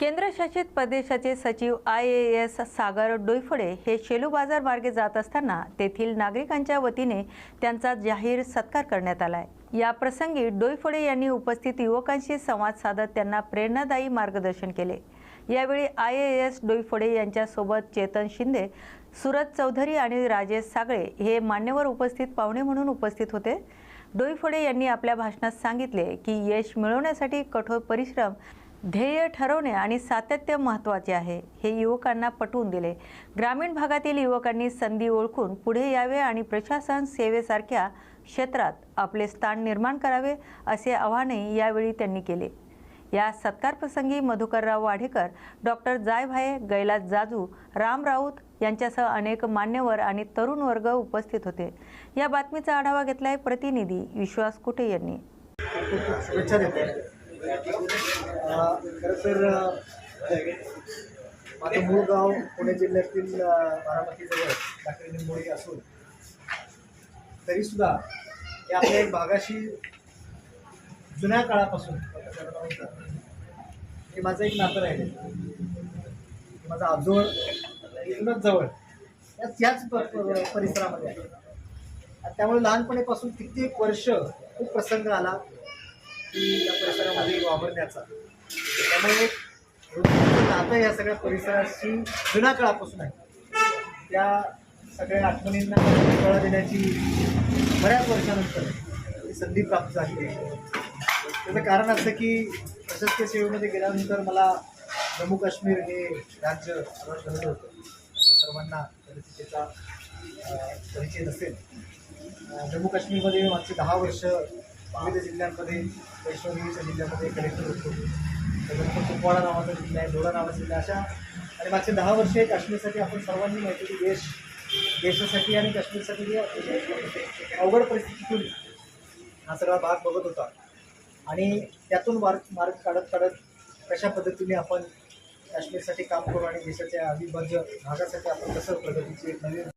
केंद्रशासित प्रदेशाचे सचिव I A S Sagar Doiphode हे शेलू बाजार मार्गे जात असताना तेथील नागरिकांच्या वतीने त्यांचा जाहीर सत्कार करण्यात आलाय. या प्रसंगी डोईफोडे यांनी उपस्थित युवकांशी संवाद साधत त्यांना प्रेरणादायी मार्गदर्शन केले. यावेळी आय ए एस डोईफोडे यांच्यासोबत चेतन शिंदे सुरज चौधरी आणि राजेश सागळे हे मान्यवर उपस्थित पाहुणे म्हणून उपस्थित होते. डोईफोडे यांनी आपल्या भाषणात सांगितले की यश मिळवण्यासाठी कठोर परिश्रम ध्येय ठरवणे आणि सातत्य महत्त्वाचे आहे हे युवकांना पटवून दिले. ग्रामीण भागातील युवकांनी संधी ओळखून पुढे यावे आणि प्रशासन सेवेसारख्या क्षेत्रात आपले स्थान निर्माण करावे असे आवाहनही यावेळी त्यांनी केले. या सत्कारप्रसंगी मधुकरराव वाढेकर डॉक्टर जायभाये गैलास जाजू राम राऊत यांच्यासह अनेक मान्यवर आणि तरुण वर्ग उपस्थित होते. या बातमीचा आढावा घेतलाय प्रतिनिधी विश्वास कुटे यांनी. खरंतर खरं तर माझं मूळ गाव पुणे जिल्ह्यातील बारामतीजवळ टाकळी निंबोळी असून तरीसुद्धा या आपल्या एक भागाशी जुन्या काळापासून हे माझं एक नातं राहिलं. माझा आजोळ इथूनच जवळ या- त्याच परिसरामध्ये आहे. त्यामुळे लहानपणीपासून कित्येक वर्ष खूप प्रसंग आला. त्या या परिसरामध्ये वावरण्याचा. त्यामुळे नातं या सगळ्या परिसराशी जुना काळापासून आहे. त्या सगळ्या आठवणींना कळा देण्याची बऱ्याच वर्षानंतर ही संधी प्राप्त झाली त्याचं कारण असं की प्रशासकीय सेवेमध्ये गेल्यानंतर मला जम्मू काश्मीर हे राज्य सर्वात गरज होतं. सर्वांना परिस्थितीचा परिचय नसेल. जम्मू काश्मीरमध्ये मागचे दहा वर्ष विविध जिल्ह्यांमध्ये वैष्णोदेवीच्या जिल्ह्यामध्ये कलेक्टर होतो. त्याच्यानंतर कुपवाडा नावाचा जिल्हा आहे डोळा नावाचा जिल्हा अशा आणि मागचे दहा वर्ष काश्मीरसाठी आपण सर्वांनी माहिती की देश देशासाठी आणि काश्मीरसाठी अवघड परिस्थितीतून हा सगळा भाग बघत होता. आणि त्यातून मार्ग मार्ग काढत काढत कशा पद्धतीने आपण काश्मीरसाठी काम करू आणि देशाच्या अविभाज्य भागासाठी आपण कसं प्रगतीची एक नवीन